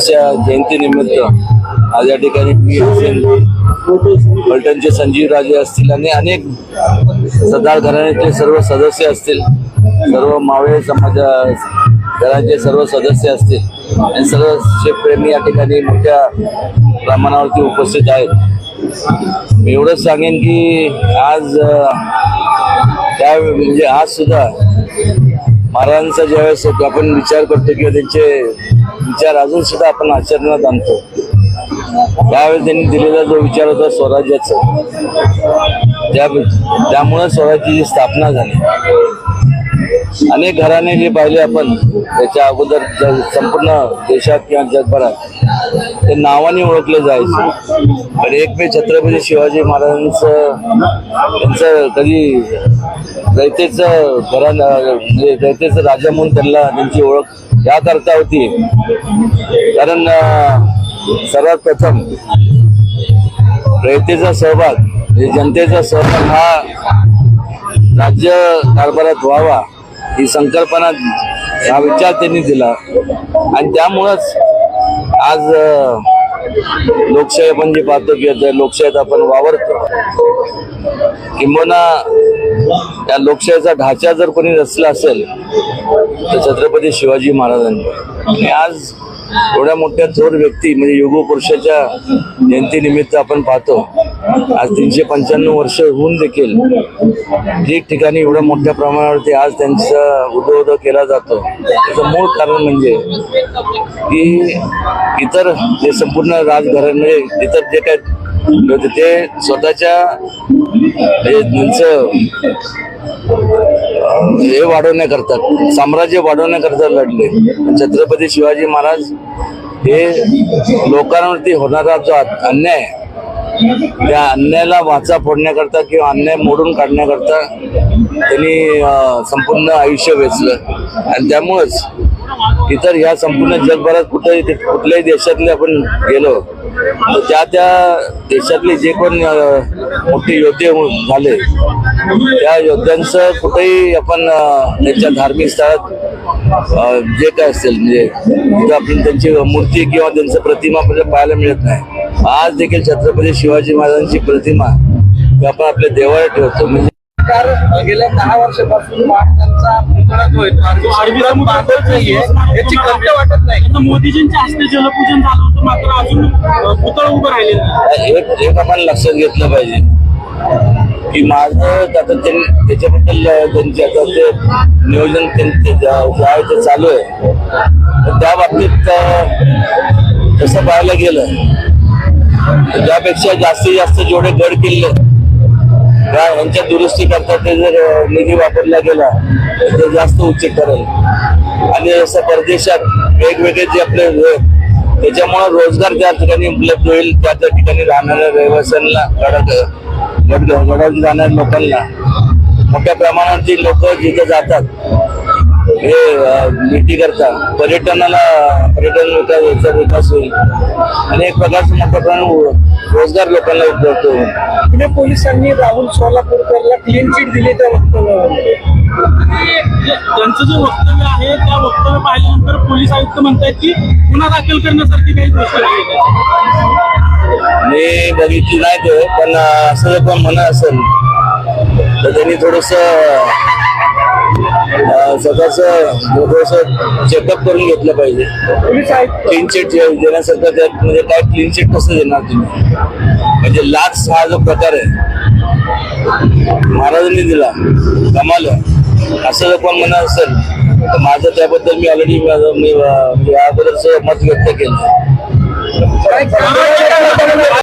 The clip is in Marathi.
जयंतीनिमित्त आज या ठिकाणी मी असेल. पलटणचे संजीव राजे असतील आणि अनेक सरदार घराण्याचे सर्व सदस्य असतील. सर्व मावळे समाजा घराचे सर्व सदस्य असतील. आणि सर्व शेतप्रेमी या ठिकाणी मोठ्या प्रमाणावरती उपस्थित आहेत. मी एवढंच सांगेन की आज त्या म्हणजे आज सुद्धा महाराजांचा ज्यावेळेस आपण विचार करतो किंवा त्यांचे विचार अजून सुद्धा आपण आचरणात आणतो. त्यावेळी त्यांनी दिलेला जो विचार होता स्वराज्याचा त्या त्यामुळे स्वराज्याची स्थापना झाली. अनेक घराणे जे पाहिले आपण त्याच्या अगोदर संपूर्ण देशात किंवा जगभरात ते नावाने ओळखले जायचे. पण एक मे छत्रपती शिवाजी महाराजांचं त्यांचं कधी दैतेचं घरा म्हणजे दैतेचं राजा म्हणून त्यांना त्यांची ओळख याकरता होती. कारण सर्वात प्रथम रयतेचा सहभाग म्हणजे जनतेचा सहभाग हा राज्य कारभारात व्हावा ही संकल्पना हा विचार त्यांनी दिला. आणि त्यामुळंच आज लोकशाही आपण जे पाहतो की लोकशाहीत आपण वावरतो किंबहुना त्या लोकशाहीचा ढाचा जर कोणी रचला असेल छत्रपती शिवाजी महाराजांनी. आणि आज एवढ्या मोठ्या थोर व्यक्ती म्हणजे युगपुरुषाच्या जयंतीनिमित्त आपण पाहतो आज तीनशे पंच्याण्णव वर्ष होऊन देखील ठिकठिकाणी एवढ्या मोठ्या प्रमाणावरती आज त्यांचा उदोउदो केला जातो. त्याचं मूळ कारण म्हणजे की इतर जे संपूर्ण राजघराणे इतर जे काय ते स्वतःच्या म्हणजे त्यांचं हे वाढवण्याकरता साम्राज्य वाढवण्याकरता लढले. छत्रपती शिवाजी महाराज हे लोकांवरती होणारा जो अन्याय आहे, त्या अन्यायाला वाचा फोडण्याकरता किंवा अन्याय मोडून काढण्याकरता त्यांनी संपूर्ण आयुष्य वेचलं. आणि त्यामुळंच इतर ह्या संपूर्ण जगभरात कुठेही कुठल्याही देशातले आपण गेलो तर त्या त्या देशातले जे कोण मोठे योद्धे हो- झाले त्या योद्ध्यांचं कुठेही आपण त्यांच्या धार्मिक स्थळात जे काय असेल म्हणजे तिथं आपण त्यांची मूर्ती किंवा त्यांचं प्रतिमा आपल्याला पाहायला मिळत नाही आज देखील छत्रपती शिवाजी महाराजांची प्रतिमा आपण आपल्या देवाला ठेवतो. म्हणजे सरकार गेल्या दहा वर्षापासून महाराजांचा पुतळा जो आहे याची खंत वाटत नाही. मोदीजींच्या हस्ते जलपूजन झालं होतं मात्र अजून पुतळा उभं राहिलेलं नाही. एक एक आपण लक्षात घेतलं पाहिजे. की माझं आता त्यांनी त्याच्याबद्दल त्यांचे आता ते नियोजन त्यां- ते ज्या- जे आहे ते चालू आहे. तर त्या बाबतीत तसं पाहायला गेलं तर त्यापेक्षा जास्तीत जास्त जेवढे गड किल्ले यांच्या दुरुस्ती करता ते जर निधी वापरला गेला तर ते जास्त उच्च करेल आणि असं परदेशात वेगवेगळे जे आपले हे, त्याच्यामुळे रोजगार त्या ठिकाणी उपलब्ध होईल त्या त्या ठिकाणी राहणाऱ्या रहिवाशांना घडत गड जाणाऱ्या लोकांना मोठ्या प्रमाणात जी लोक जिथे जातात हे भेटी करता. पर्यटनाला पर्यटन विकास याचा विकास होईल आणि एक प्रकारचं मोठ्या प्रमाणात रोजगार लोकांना उपलब्ध होईल पुणे पोलिसांनी राहुल सोलापूरकरला क्लीन चिट दिली त्या वक्तव्यावर. त्यांचं जे वक्तव्य आहे त्या वक्तव्य पाहिल्यानंतर पोलीस आयुक्त म्हणतायत की गुन्हा दाखल करण्यासारखी काही गोष्ट नाही. मी बघितली नाही ते पण असं जर पण म्हणत असेल तर त्यांनी थोडस स्वतःचं थोडंसं चेकअप करून घेतलं पाहिजे. क्लीन चिट देण्यासारखं त्यात म्हणजे काय क्लीन चिट कसं देणार तुम्ही? म्हणजे लाच हा जो प्रकार आहे महाराजांनी दिला कमाल असं जर कोण म्हणत असेल तर माझं त्याबद्दल मी ऑलरेडी मी याबद्दलचं मत व्यक्त केलं.